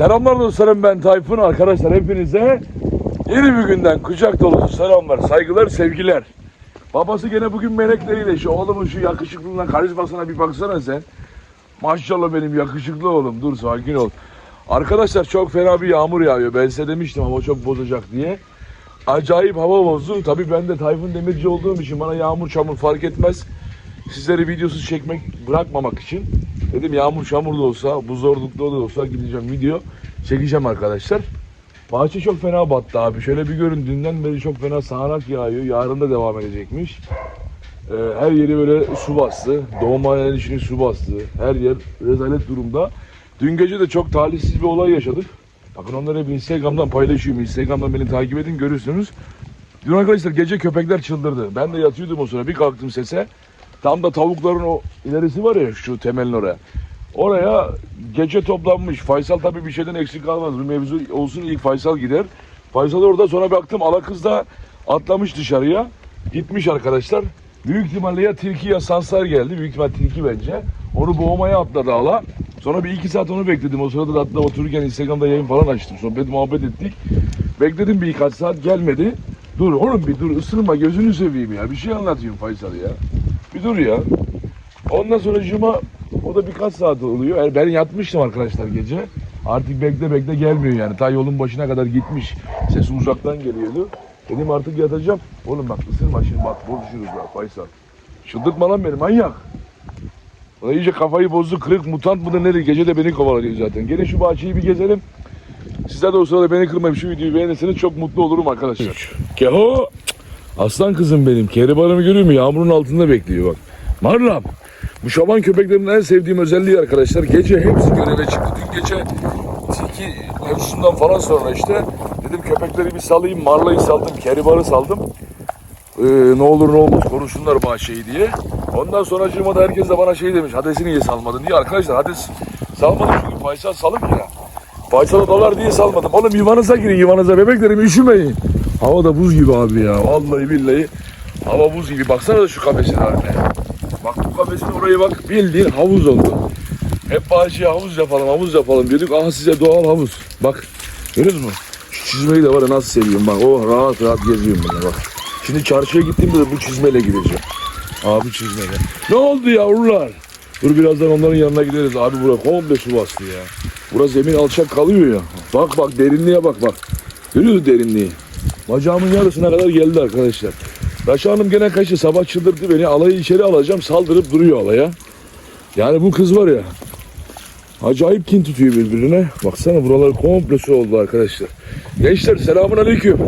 Selamlar dostlarım ben Tayfun arkadaşlar hepinize yeni bir günden kucak dolusu selamlar, saygılar, sevgiler. Babası gene bugün melekleriyle şu oğlumun şu yakışıklılığına karizmasına bir baksana sen. Maşallah benim yakışıklı oğlum dur sakin ol. Arkadaşlar çok fena bir yağmur yağıyor. Ben size demiştim hava çok bozacak diye. Acayip hava bozdu. Tabii ben de Tayfun Demirci olduğum için bana yağmur çamur fark etmez. Sizleri videosuz çekmek bırakmamak için dedim yağmur çamur da olsa, bu zorlukta da olsa gideceğim video çekeceğim arkadaşlar. Bahçe çok fena battı abi. Şöyle bir görün dünden beri çok fena sağanak yağıyor. Yarın da devam edecekmiş. Ee, her yeri böyle su bastı. Doğum içine su bastı. Her yer rezalet durumda. Dün gece de çok talihsiz bir olay yaşadık. Bakın onları hep Instagram'dan paylaşıyorum. Instagram'dan beni takip edin görürsünüz. Dün arkadaşlar gece köpekler çıldırdı. Ben de yatıyordum o sıra bir kalktım sese. Tam da tavukların o ilerisi var ya şu temelin oraya. Oraya gece toplanmış. Faysal tabii bir şeyden eksik kalmaz. Bir mevzu olsun ilk Faysal gider. Faysal orada sonra baktım ala kız da atlamış dışarıya. Gitmiş arkadaşlar. Büyük ihtimalle ya tilki ya sansar geldi. Büyük ihtimal tilki bence. Onu boğmaya atladı ala. Sonra bir iki saat onu bekledim. O sırada da hatta otururken Instagram'da yayın falan açtım. Sohbet muhabbet ettik. Bekledim birkaç saat gelmedi. Dur oğlum bir dur ısırma gözünü seveyim ya. Bir şey anlatıyorum Faysal ya. Bir dur ya. Ondan sonra cuma o da birkaç saat oluyor. Yani ben yatmıştım arkadaşlar gece. Artık bekle bekle gelmiyor yani. Ta yolun başına kadar gitmiş. Sesi uzaktan geliyordu. Dedim artık yatacağım. Oğlum bak ısırma şimdi bak bozuşuruz ya Faysal. Çıldırtma lan beni manyak. Ulan iyice kafayı bozdu. Kırık mutant mıdır nedir? Gece de beni kovalıyor zaten. Gelin şu bahçeyi bir gezelim. Sizler de o sırada beni kırmayıp şu videoyu beğenirseniz çok mutlu olurum arkadaşlar. Keho! Aslan kızım benim. Keribanımı görüyor musun? Yağmurun altında bekliyor bak. Marlam. Bu şaban köpeklerin en sevdiğim özelliği arkadaşlar. Gece hepsi göreve çıktı. Dün gece tilki mevzusundan falan sonra işte dedim köpekleri bir salayım. Marlayı saldım. Keribanı saldım. Ee, ne olur ne olmaz konuşsunlar bahçeyi diye. Ondan sonra cırmada herkes de bana şey demiş. Hades'i niye salmadın diye. Arkadaşlar Hades salmadım çünkü Faysal salık ya. Faysal'a dolar diye salmadım. Oğlum yuvanıza girin yuvanıza bebeklerim üşümeyin. Hava da buz gibi abi ya. Vallahi billahi. Hava buz gibi. Baksana da şu kafesin haline. Bak bu kafesin orayı bak bildiğin havuz oldu. Hep bahçeye havuz yapalım havuz yapalım diyorduk. Aha size doğal havuz. Bak görüyoruz mu? Şu çizmeyi de var ya nasıl seviyorum bak. Oh rahat rahat geziyorum bununla bak. Şimdi çarşıya gittiğimde de bu çizmeyle gideceğim. Abi çizmeyle. Ne oldu yavrular? Dur birazdan onların yanına gideriz. Abi bura komple su bastı ya. Burası zemin alçak kalıyor ya. Bak bak derinliğe bak bak. Görüyor musun derinliği? Bacağımın yarısına kadar geldi arkadaşlar. Raşa Hanım gene kaçtı. Sabah çıldırdı beni. Alayı içeri alacağım. Saldırıp duruyor alaya. Yani bu kız var ya. Acayip kin tutuyor birbirine. Baksana buralar komple su oldu arkadaşlar. Gençler selamun aleyküm.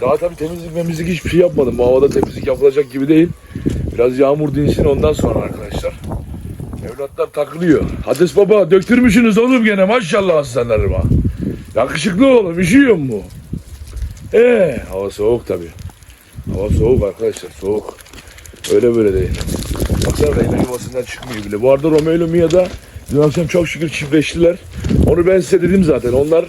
Daha tabii temizlik memizlik hiçbir şey yapmadım. Bu havada temizlik yapılacak gibi değil. Biraz yağmur dinsin ondan sonra arkadaşlar. Evlatlar takılıyor. Hades baba döktürmüşsünüz oğlum gene maşallah aslanlarıma. Yakışıklı oğlum üşüyor mu? Ee, hava soğuk tabii. Hava soğuk arkadaşlar soğuk. Öyle böyle değil. Baksana Reyna yuvasından çıkmıyor bile. Bu arada Romeo Mia da dün akşam çok şükür çiftleştiler. Onu ben size dedim zaten. Onlar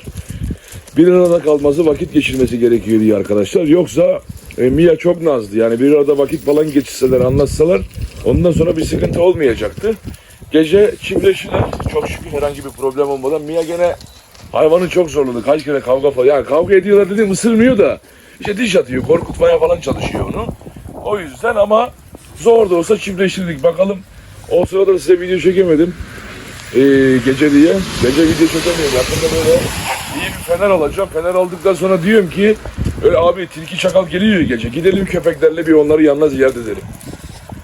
bir arada kalması vakit geçirmesi gerekiyor diye arkadaşlar. Yoksa e, Mia çok nazlı. Yani bir arada vakit falan geçirseler anlatsalar ondan sonra bir sıkıntı olmayacaktı. Gece çiftleştiler. Çok şükür herhangi bir problem olmadan. Mia gene hayvanı çok zorladı. Kaç kere kavga falan. Yani kavga ediyorlar dedim ısırmıyor da. İşte diş atıyor. Korkutmaya falan çalışıyor onu. O yüzden ama zor da olsa çiftleştirdik. Bakalım o sırada size video çekemedim. Ee, gece diye. Gece video çekemiyorum. Yakında böyle iyi bir fener alacağım. Fener aldıktan sonra diyorum ki öyle abi tilki çakal geliyor gece. Gidelim köpeklerle bir onları yanına ziyaret edelim.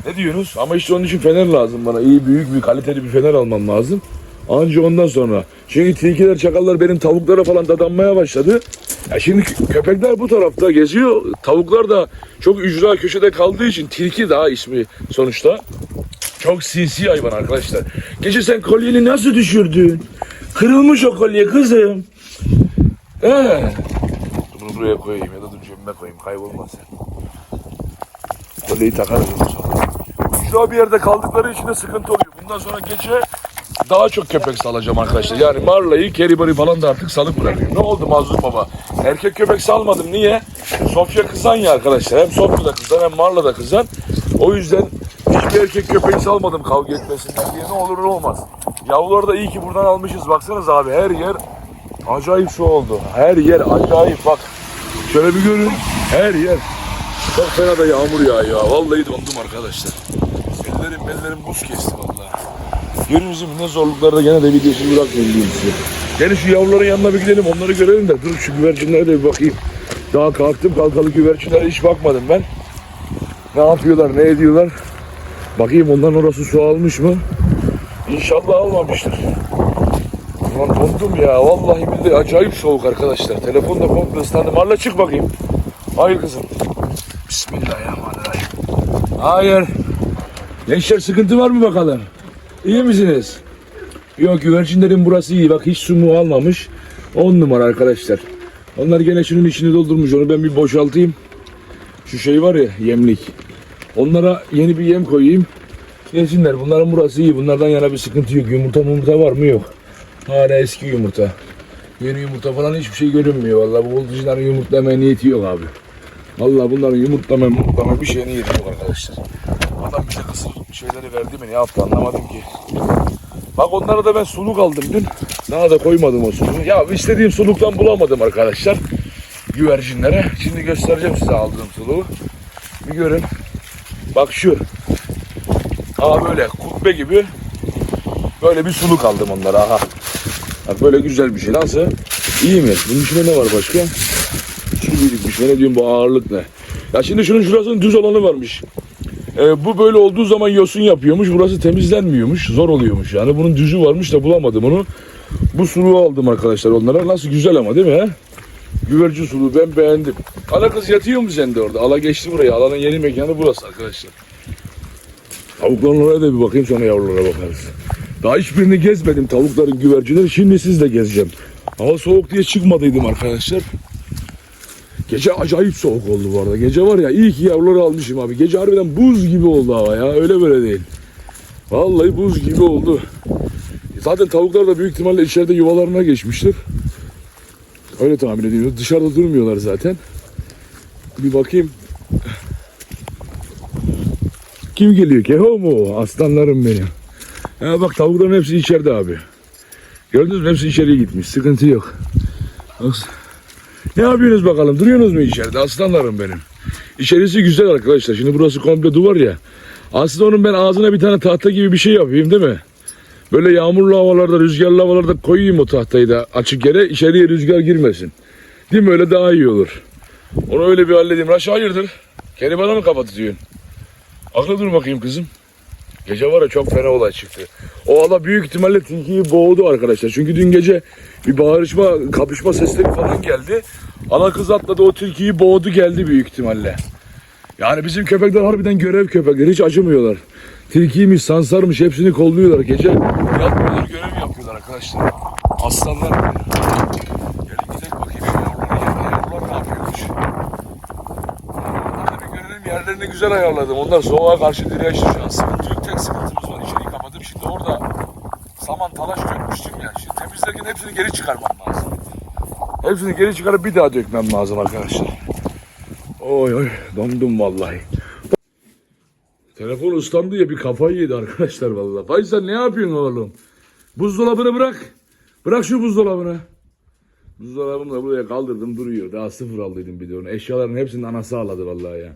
Ne diyorsunuz? Ama işte onun için fener lazım bana. İyi büyük bir kaliteli bir fener almam lazım. Anca ondan sonra. Çünkü tilkiler çakallar benim tavuklara falan dadanmaya başladı. Ya şimdi kö- köpekler bu tarafta geziyor. Tavuklar da çok ücra köşede kaldığı için tilki daha ismi sonuçta. Çok sinsi hayvan arkadaşlar. Gece sen kolyeni nasıl düşürdün? Kırılmış o kolye kızım. Ee. Bunu buraya koyayım ya da dur cebime koyayım kaybolmasın. Kolyeyi takarız ondan sonra. Ücra bir yerde kaldıkları için de sıkıntı oluyor. Bundan sonra gece daha çok köpek salacağım arkadaşlar. Yani Marla'yı, Keribari falan da artık salıp bırakıyorum. Ne oldu Mazlum Baba? Erkek köpek salmadım. Niye? Sofya kızan ya arkadaşlar. Hem Sofya da kızan hem Marla da kızan. O yüzden hiçbir erkek köpeği salmadım kavga etmesinler diye. Ne olur ne olmaz. Yavruları da iyi ki buradan almışız. Baksanız abi her yer Acayip su oldu. Her yer acayip bak. Şöyle bir görün. Her yer. Çok fena da yağmur yağıyor. ya. Vallahi dondum arkadaşlar. Ellerim ellerim buz kesti vallahi. Görünüzüm ne zorluklarda gene de videosunu diyeyim size. Gelin şu yavruların yanına bir gidelim onları görelim de. Dur şu güvercinlere de bir bakayım. Daha kalktım kalkalı güvercinlere hiç bakmadım ben. Ne yapıyorlar ne ediyorlar. Bakayım onların orası su almış mı? İnşallah almamıştır. Ulan dondum ya. Vallahi billahi acayip soğuk arkadaşlar. Telefon da komple ıslandı. Marla çık bakayım. Hayır kızım. Bismillahirrahmanirrahim. Hayır. Gençler sıkıntı var mı bakalım? İyi misiniz? Yok güvercinlerin burası iyi. Bak hiç su mu almamış. 10 numara arkadaşlar. Onlar gene şunun içini doldurmuş. Onu ben bir boşaltayım. Şu şey var ya yemlik. Onlara yeni bir yem koyayım. Yesinler. Bunların burası iyi. Bunlardan yana bir sıkıntı yok. Yumurta yumurta var mı? Yok. Hala eski yumurta. Yeni yumurta falan hiçbir şey görünmüyor. Vallahi bu bıldırcınların yumurtlamaya niyeti yok abi. Vallahi bunların yumurtlama yumurtlama bir şeye niyeti yok arkadaşlar. Adam bize kısır şeyleri verdi mi ne yaptı anlamadım ki. Bak onlara da ben suluk aldım dün. Daha da koymadım o suluğu. Ya istediğim suluktan bulamadım arkadaşlar. Güvercinlere. Şimdi göstereceğim size aldığım suluğu. Bir görün. Bak şu. Aa böyle kubbe gibi böyle bir suluk aldım onlara aha. Bak böyle güzel bir şey. Nasıl? İyi mi? Bunun içinde ne var başka? Şu birikmiş. Ne diyorum bu ağırlık ne? Ya şimdi şunun şurasının düz olanı varmış. Ee, bu böyle olduğu zaman yosun yapıyormuş. Burası temizlenmiyormuş. Zor oluyormuş. Yani bunun düzü varmış da bulamadım onu. Bu suluğu aldım arkadaşlar onlara. Nasıl güzel ama değil mi? He? Güvercin suluğu ben beğendim. Ala kız yatıyor mu sen de orada? Ala geçti buraya. Alanın yeni mekanı burası arkadaşlar. Tavukların oraya da bir bakayım sonra yavrulara bakarız. Daha hiçbirini gezmedim tavukların güvercinleri. Şimdi sizle gezeceğim. Hava soğuk diye çıkmadıydım arkadaşlar. Gece acayip soğuk oldu bu arada. Gece var ya iyi ki yavruları almışım abi. Gece harbiden buz gibi oldu hava ya. Öyle böyle değil. Vallahi buz gibi oldu. Zaten tavuklar da büyük ihtimalle içeride yuvalarına geçmiştir. Öyle tahmin ediyoruz. Dışarıda durmuyorlar zaten. Bir bakayım. Kim geliyor? Keho mu? Aslanlarım benim. Ya bak tavukların hepsi içeride abi. Gördünüz mü? Hepsi içeriye gitmiş. Sıkıntı yok. As- Ne yapıyorsunuz bakalım? Duruyorsunuz mu içeride? Aslanlarım benim. İçerisi güzel arkadaşlar. Şimdi burası komple duvar ya. Aslında onun ben ağzına bir tane tahta gibi bir şey yapayım değil mi? Böyle yağmurlu havalarda, rüzgarlı havalarda koyayım o tahtayı da açık yere. içeriye rüzgar girmesin. Değil mi? Öyle daha iyi olur. Onu öyle bir halledeyim. Raşa hayırdır? Bana mı kapatıyorsun? Aklı dur bakayım kızım. Gece var ya çok fena olay çıktı. O ala büyük ihtimalle tilkiyi boğdu arkadaşlar. Çünkü dün gece bir bağırışma, kapışma sesleri falan geldi. Ana kız atladı o tilkiyi boğdu geldi büyük ihtimalle. Yani bizim köpekler harbiden görev köpekler. Hiç acımıyorlar. Tilkiymiş, sansarmış hepsini kolluyorlar. Gece yatmıyorlar, görev yapıyorlar arkadaşlar. Aslanlar. Gelin gidelim bakayım şu yavruların yanına. Yavrular ne yapıyormuş? Görelim. Yerlerini güzel ayarladım. Onlar soğuğa karşı dirençli şu an. Sıkıntı yok. Tek sıkıntımız var. İçeriği kapadım. Şimdi orada saman talaş dökmüştüm ya. Şimdi temizlerken hepsini geri çıkarmam lazım. Hepsini geri çıkarıp bir daha dökmem lazım arkadaşlar. Oy oy dondum vallahi. Telefon ıslandı ya bir kafayı yedi arkadaşlar vallahi. Faysal ne yapıyorsun oğlum? Buzdolabını bırak. Bırak şu buzdolabını. Buzdolabını da buraya kaldırdım duruyor. Daha sıfır aldıydım bir de onu. Eşyaların hepsinin anası ağladı vallahi ya.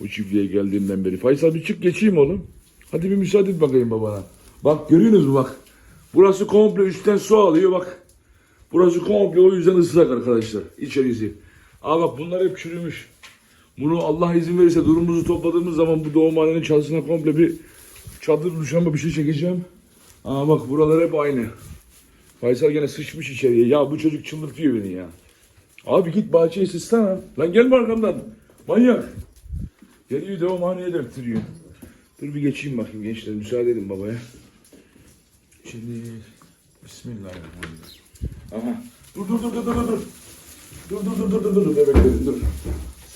Bu çiftliğe geldiğimden beri. Faysal bir çık geçeyim oğlum. Hadi bir müsaade et bakayım babana. Bak görüyorsunuz mu bak. Burası komple üstten su alıyor bak. Burası komple o yüzden ıslak arkadaşlar. İçerisi. Aa bak bunlar hep çürümüş. Bunu Allah izin verirse durumumuzu topladığımız zaman bu doğumhanenin çatısına komple bir çadır duşanma bir şey çekeceğim. Aa bak buralar hep aynı. Faysal gene sıçmış içeriye. Ya bu çocuk çıldırtıyor beni ya. Abi git bahçeyi sızsana. Lan gelme arkamdan. Manyak. Geliyor doğumhaneye döktürüyor. Dur bir geçeyim bakayım gençler. Müsaade edin babaya. Şimdi Bismillahirrahmanirrahim. Aha. Dur dur dur dur dur dur. Dur dur dur dur dur dur bebeklerim dur.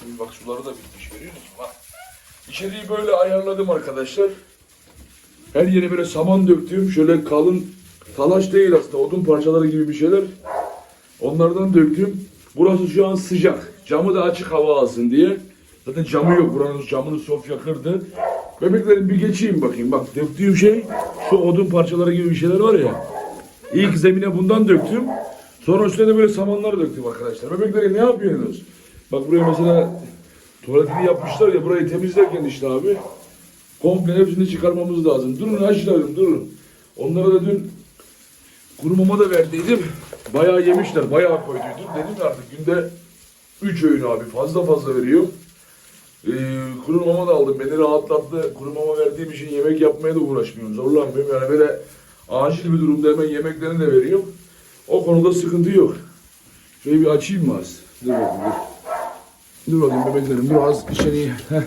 Şimdi bak suları da bitmiş görüyor musun? Bak. İçeriği böyle ayarladım arkadaşlar. Her yere böyle saman döktüm. Şöyle kalın talaş değil aslında odun parçaları gibi bir şeyler. Onlardan döktüm. Burası şu an sıcak. Camı da açık hava alsın diye. Zaten camı yok. Buranın camını Sofya kırdı. Bebeklerim bir geçeyim bakayım. Bak döktüğüm şey şu odun parçaları gibi bir şeyler var ya. İlk zemine bundan döktüm. Sonra üstüne de böyle samanlar döktüm arkadaşlar. Bebekleri ne yapıyorsunuz? Bak buraya mesela tuvaletini yapmışlar ya burayı temizlerken işte abi komple hepsini çıkarmamız lazım. Durun aşağıdım durun. Onlara da dün kuru da verdiydim. Bayağı yemişler, bayağı koyduydum. Dedim artık günde 3 öğün abi fazla fazla veriyor. Ee, kuru mama da aldım. Beni rahatlattı. Kuru mama verdiğim için yemek yapmaya da uğraşmıyorum. Zorlanmıyorum. Yani böyle acil bir durumda hemen yemeklerini de veriyorum. O konuda sıkıntı yok. Şöyle bir açayım mı az? Dur bakayım dur. Dur bakayım bebeklerim biraz içeriye. Heh.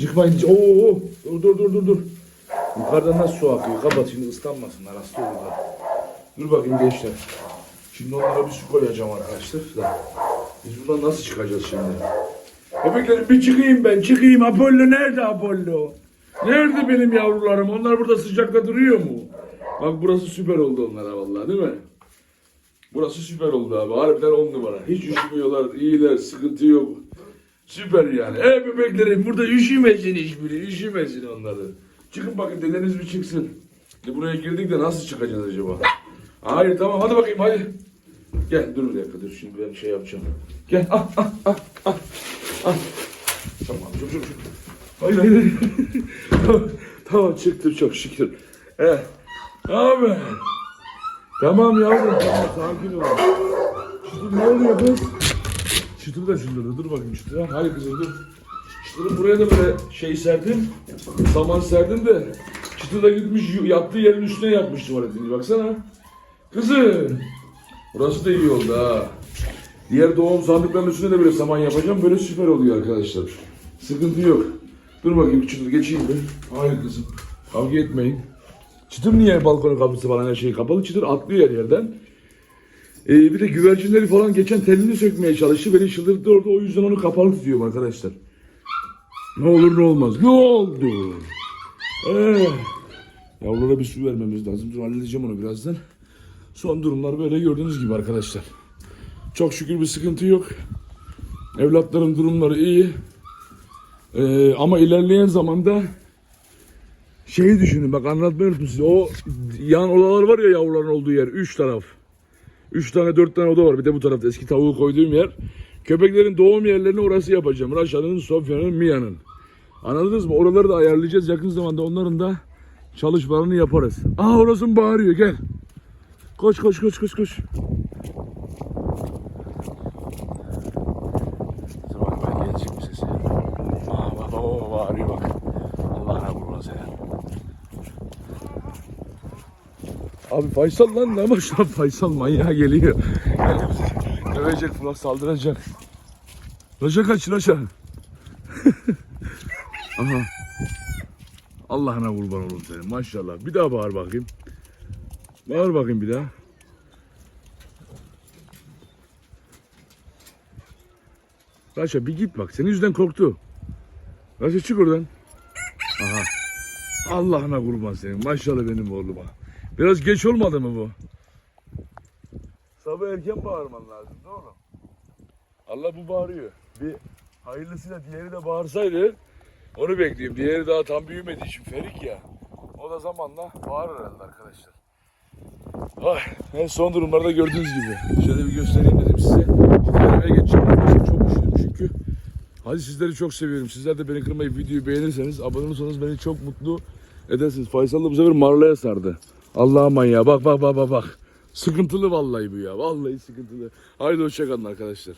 Çıkmayın. Oo, dur dur dur dur dur. Yukarıdan nasıl su akıyor? Kapat şimdi ıslanmasınlar hasta olurlar. Dur bakayım gençler. Şimdi onlara bir su koyacağım arkadaşlar. Da. Biz buradan nasıl çıkacağız şimdi? Bebeklerim bir çıkayım ben çıkayım. Apollo nerede Apollo? Nerede benim yavrularım? Onlar burada sıcakta duruyor mu? Bak burası süper oldu onlara vallahi değil mi? Burası süper oldu abi. Harbiden on numara. Hiç üşümüyorlar. iyiler. Sıkıntı yok. Süper yani. E bebeklerim burada üşümesin hiçbiri. Üşümesin onları. Çıkın bakın dedeniz bir çıksın. Şimdi buraya girdik de nasıl çıkacağız acaba? Hayır tamam hadi bakayım hadi. Gel dur bir dakika dur şimdi ben şey yapacağım. Gel ah ah ah ah Tamam çok çok. Hayır tamam, tamam çıktım çok şükür. Evet. Abi. Tamam yavrum tamam sakin ol. Çıtır ne oluyor kız? Çıtır da çıtır dur bakayım çıtır. Hayır kızım dur. Çıtırı buraya da böyle şey serdim. Saman serdim de. Çıtır da gitmiş yattığı yerin üstüne yapmış tuvaletini baksana. Kızım. Burası da iyi oldu ha. Diğer doğum sandıklarının üstüne de böyle saman yapacağım. Böyle süper oluyor arkadaşlar. Sıkıntı yok. Dur bakayım çıtır geçeyim bir. Hayır kızım. Kavga etmeyin. Çıtır niye balkonun kapısı falan her şey kapalı? Çıtır atlıyor her yerden. Ee, bir de güvercinleri falan geçen telini sökmeye çalıştı. Beni çıldırttı orada. O yüzden onu kapalı tutuyorum arkadaşlar. Ne olur ne olmaz. Ne oldu? Ee, yavrulara bir su vermemiz lazım. Dur halledeceğim onu birazdan. Son durumlar böyle gördüğünüz gibi arkadaşlar. Çok şükür bir sıkıntı yok. Evlatların durumları iyi. Ee, ama ilerleyen zamanda şeyi düşünün bak anlatmayı unuttum size. O yan odalar var ya yavruların olduğu yer. Üç taraf. Üç tane dört tane oda var. Bir de bu tarafta eski tavuğu koyduğum yer. Köpeklerin doğum yerlerini orası yapacağım. Raşa'nın, Sofya'nın, Mia'nın. Anladınız mı? Oraları da ayarlayacağız. Yakın zamanda onların da çalışmalarını yaparız. Aa orası bağırıyor gel. Koş koş koş koş koş. Dur bak ben gelecek mi sesi? Aa bak bak bak. Allah'ına kurban seni. Abi Faysal lan ne ama şu Faysal manyağa geliyor. Bizi dövecek falan saldıracak. Raşa kaç Raşa. Aha. Allah'ına kurban olurum senin maşallah. Bir daha bağır bakayım. Bağır bakayım bir daha. Raşa bir git bak. Senin yüzünden korktu. Raşa çık oradan. Aha. Allah'ına kurban senin. Maşallah benim oğluma. Biraz geç olmadı mı bu? Sabah erken bağırman lazım doğru Allah bu bağırıyor. Bir hayırlısıyla diğeri de bağırsaydı onu bekliyorum. Diğeri daha tam büyümediği için ferik ya. O da zamanla bağırır herhalde arkadaşlar. Ay, en son durumlarda gördüğünüz gibi. Şöyle bir göstereyim dedim size. Şimdi eve geçeceğim. Çok üşüdüm çünkü. Hadi sizleri çok seviyorum. Sizler de beni kırmayıp videoyu beğenirseniz, abone olursanız beni çok mutlu edersiniz. Faysal da bu sefer marlaya sardı. Allah'a manyağı. Bak bak bak bak bak. Sıkıntılı vallahi bu ya. Vallahi sıkıntılı. Haydi hoşçakalın arkadaşlar.